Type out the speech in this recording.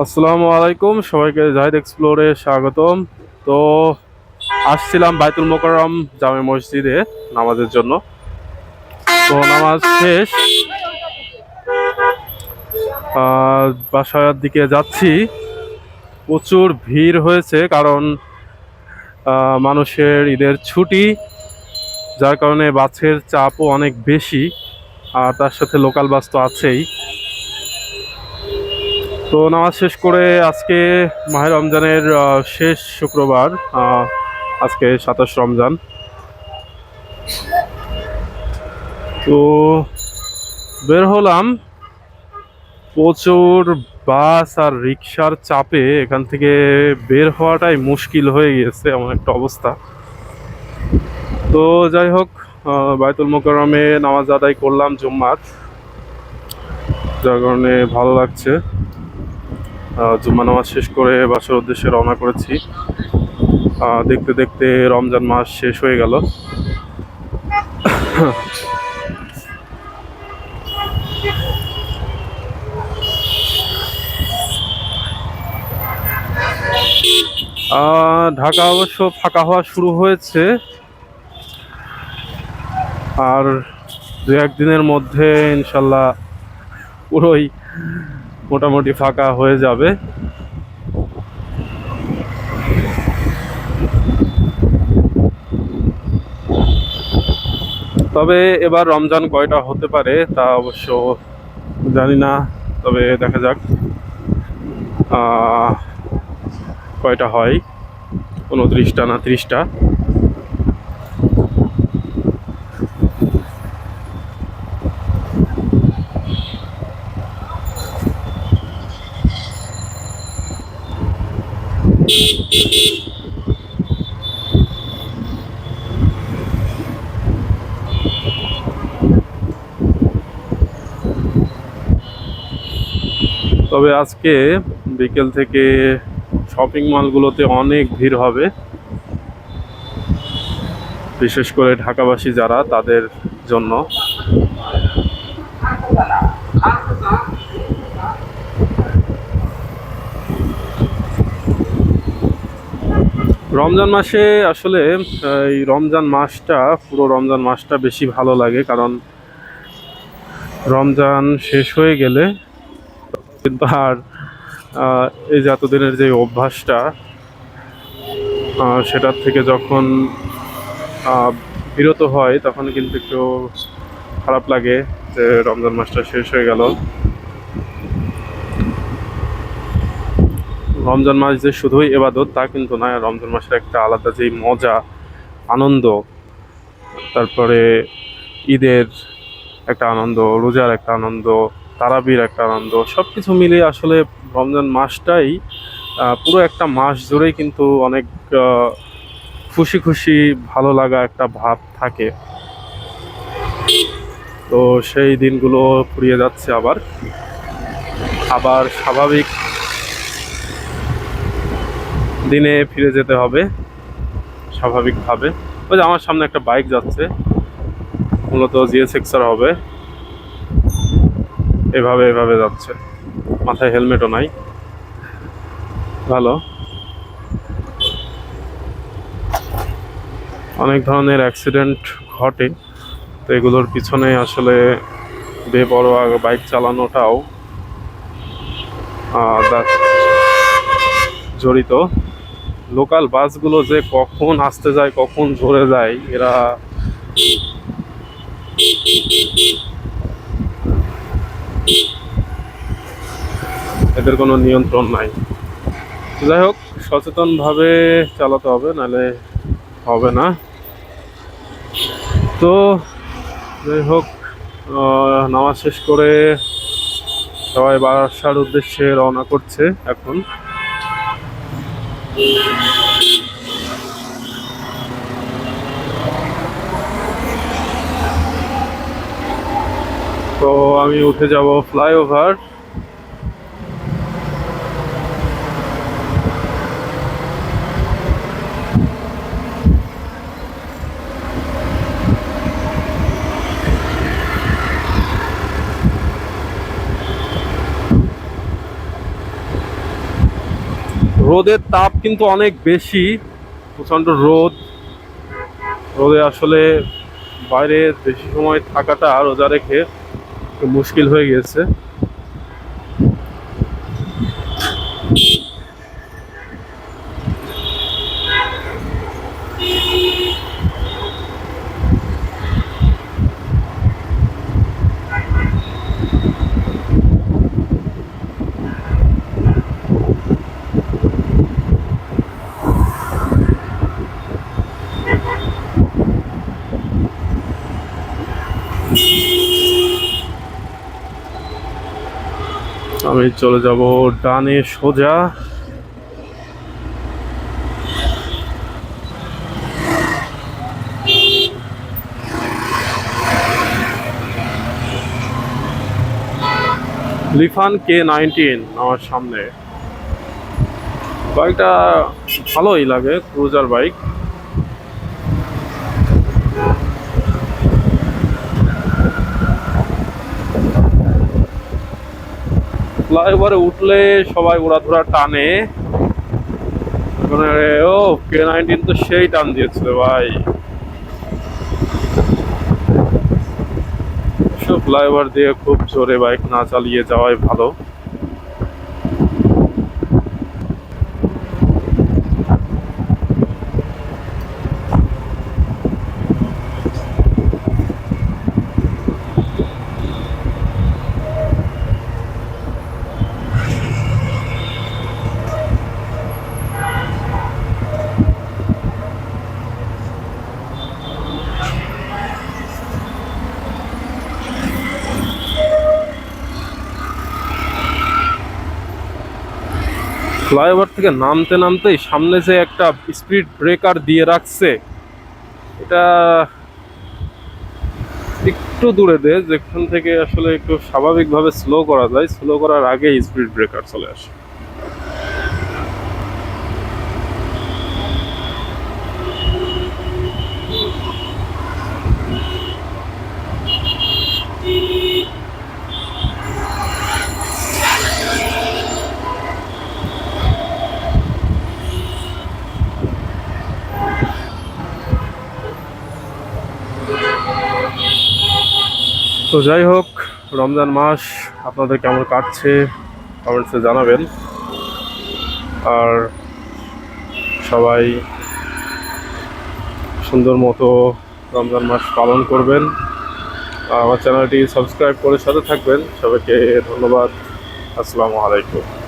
আসসালামু আলাইকুম, সবাইকে জাহিদ এক্সপ্লোরে স্বাগতম। তো আসছিলাম বাইতুল মোকাররম জামে মসজিদে নামাজের জন্য। তো নামাজ শেষ। বাসার দিকে যাচ্ছি। প্রচুর ভিড় হয়েছে কারণ মানুষের ঈদের ছুটি, যার কারণে বাসের চাপও অনেক বেশি, আর তার সাথে লোকাল বাস তো আছেই। তো নামাজ শেষ করে আজকে মাহে রমজানের শেষ শুক্রবার আজকে সাতাশ রমজান। তো বের হলাম, প্রচুর বাস আর রিক্সার চাপে এখান থেকে বের হওয়াটাই মুশকিল হয়ে গিয়েছে, এমন একটা অবস্থা। তো যাই হোক বায়তুল মোকাররমে নামাজ আদায় করলাম জুম্মার, যার কারণে ভালো লাগছে। জুম্মা নামাজ শেষ করে বাসার উদ্দেশ্যে রওনা করেছি। দেখতে দেখতে রমজান মাস শেষ হয়ে গেল। ঢাকা অবশ্য ফাঁকা হওয়া শুরু হয়েছে। আর দু একদিনের মধ্যে ইনশাল্লাহ পুরোই মোটামুটি ফাঁকা হয়ে যাবে। তবে এবার রমজান কয়টা হতে পারে তা অবশ্য জানি না, তবে দেখা যাক কয়টা হয়, উনত্রিশটা না ত্রিশটা। তবে আজকে বিকেল থেকে শপিং মলগুলোতে অনেক ভিড় হবে। বিশেষ করে ঢাকাবাসী যারা তাদের জন্য। রমজান মাসে আসলে এই রমজান মাসটা, পুরো রমজান মাসটা বেশি ভালো লাগে কারণ রমজান শেষ হয়ে গেলে কিন্তু আর এই যে এতদিনের যে অভ্যাসটা সেটার থেকে যখন বিরত হয় তখন কিন্তু একটু খারাপ লাগে যে রমজান মাসটা শেষ হয়ে গেল। রমজান মাস যে শুধুই এবাদত, তা কিন্তু নয়। রমজান মাসের একটা আলাদা যেই মজা, আনন্দ, তারপরে ঈদের একটা আনন্দ, রোজার একটা আনন্দ, তারাবির একটা আনন্দ সব কিছু মিলিয়ে আসলে রমজান মাসটাই পুরো একটা মাস জুড়েই কিন্তু অনেক খুশি খুশি, ভালো লাগা একটা ভাব থাকে। তো সেই দিনগুলো ফুরিয়ে যাচ্ছে আবার। আবার স্বাভাবিক দিনে ফিরে যেতে হবে, স্বাভাবিকভাবে। ওই যে আমার সামনে একটা বাইক যাচ্ছে, মূলত জিএস এক্সার হবে। এভাবে এভাবে যাচ্ছে। মাথায় হেলমেটও নাই। ভালো। অনেক ধরনের অ্যাক্সিডেন্ট ঘটে, তো এগুলোর পিছনে আসলে বে বেপরোয়া বাইক চালানোটাও জড়িত। লোকাল বাসগুলো যে কখন আসতে যায়, কখন জোরে যায়, এরা এদের কোনো নিয়ন্ত্রণ নাই। যাই হোক, সচেতনভাবে চালাতে হবে, নাহলে হবে না। তো যাই হোক নামাজ শেষ করে সবাই বাসার উদ্দেশ্যে রওনা করছে এখন। তো আমি উঠে যাব ফ্লাইওভার। রোদের তাপ কিন্তু অনেক বেশি, প্রচণ্ড রোদ। রোদে আসলে বাইরে বেশি সময় থাকাটা রোজা রেখে মুশকিল হয়ে গিয়েছে। আমি চলে যাব ডানে সোজা। লিফান কে নাইনটিন, আমার সামনে। বাইকটা ভালোই লাগে, ক্রুজার বাইক। ফ্লাইওভারে উঠলে সবাই ওড়াধুরা টানে। মানে ও কে নাইনটিন তো সেই টান দিয়েছিল, ভাই। ফ্লাইওভার দিয়ে খুব জোরে বাইক না চালিয়ে যাওয়াই ভালো। ফ্লাইওভার থেকে নামতে নামতেই সামনে যে একটা স্পিড ব্রেকার দিয়ে রাখছে, এটা একটু দূরে দে, যেখান থেকে আসলে একটু স্বাভাবিকভাবে স্লো করা যায়। স্লো করার আগেই স্পিড ব্রেকার চলে আসে। তো যাই হোক, রমজান মাস, আপনাদের কেমন কাটছে কমেন্টসে জানাবেন। আর সবাই সুন্দর মতো রমজান মাস পালন করবেন। আমার চ্যানেলটি সাবস্ক্রাইব করে সাথে থাকবেন। সবাইকে ধন্যবাদ। আসসালামু আলাইকুম।